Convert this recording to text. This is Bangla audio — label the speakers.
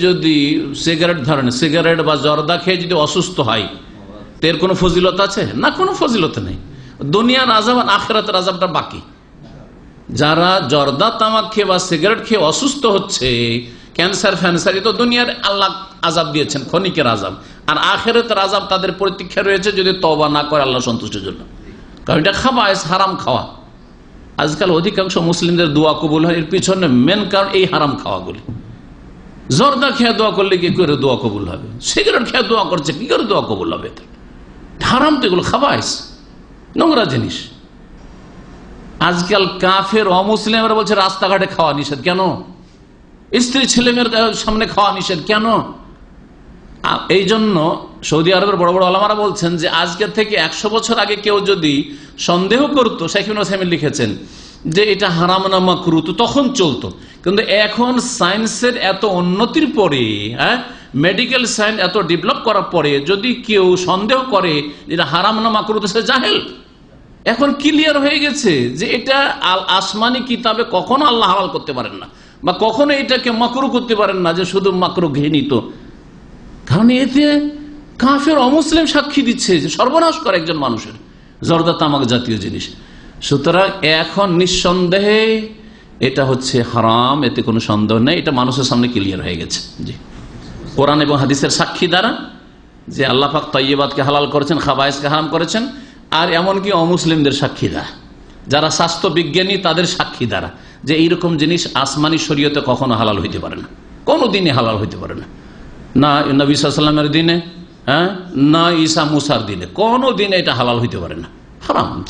Speaker 1: যদি সিগারেট, ধরেন সিগারেট বা জর্দা খেয়ে যদি অসুস্থ হয় তো এর কোনো ফজিলত আছে? না, কোনো ফজিলত নেই। দুনিয়ার আজাব আর আখেরাতের আজাবটা বাকি। যারা জর্দা, তামাক খেয়ে বা সিগারেট খেয়ে অসুস্থ হচ্ছে, ক্যান্সার, ফ্যান্সার তো দুনিয়ার আল্লাহ আজাব দিয়েছেন, ক্ষণিকের আজাব। আর আখেরাতের আজাব তাদের প্রতীক্ষা রয়েছে যদি তবা না করে আল্লাহ সন্তুষ্টের জন্য। কারণ এটা খাওয়া হারাম খাওয়া। আজকাল অধিকাংশ মুসলিমদের দোয়া কবুল হয়, এর পিছনে মেন কারণ এই হারাম খাওয়াগুলি। জর্দা খেয়ে দোয়া করলে কি করে দোয়া কবুল হবে? সিগারেট খেয়ে দোয়া করছে, কি করে দোয়া কবুল হবে? হারাম তো এগুলো খাবাইস, নোংরা জিনিস। আজকাল কাফের অমুসলিমরা বলছে, রাস্তাঘাটে খাওয়া নিষেধ কেন? স্ত্রী ছেলে মেয়ের সামনে খাওয়া নিষেধ কেন? এই জন্য সৌদি আরবের বড় বড় আলামারা বলছেন যে আজকের থেকে একশো বছর আগে কেউ যদি সন্দেহ করতো শেখিন লিখেছেন যে এটা হারাম না মাকরু তো তখন চলতো। কিন্তু এখন সায়েন্সের এত উন্নতির পরে হ্যাঁ মেডিকেল সায়েন্স এত ডেভেলপ করার পরে, যদি কেউ সন্দেহ করে এটা হারাম না মাকরু তো সে জাহেল। এখন ক্লিয়ার হয়ে গেছে যে এটা আল আসমানি কিতাবে কখনো আল্লাহ হালাল করতে পারেন না, বা কখনো এটাকে মাকরু করতে পারেন না যে শুধু মাকরু ঘৃণিত কারণ এতে কাফের অমুসলিম সাক্ষী দিচ্ছে যে সর্বনাশ করে একজন মানুষের। জর্দা তামাক জাতীয় জিনিস। সুতরাং এখন নিঃসন্দেহে এটা হচ্ছে হারাম, এতে কোনো সন্দেহ নেই। এটা মানুষের সামনে ক্লিয়ার হয়ে গেছে। জি। কোরআন এবং হাদিসের সাক্ষী দ্বারা যে আল্লাহ পাক তৈবাদকে হালাল করেছেন খাবাইসকে হারাম করেছেন, আর এমনকি অমুসলিমদের সাক্ষী দ্বারা। যারা স্বাস্থ্য বিজ্ঞানী, তাদের সাক্ষী দ্বারা যে এইরকম জিনিস আসমানি শরীয়তে কখনো হালাল হইতে পারে না। কোনো দিনই হালাল হইতে পারে না। না নবী দিনে হ্যাঁ? না ঈসা মুসার দিনে। কোনো দিনে এটা হালাল হইতে পারে না। হারাম।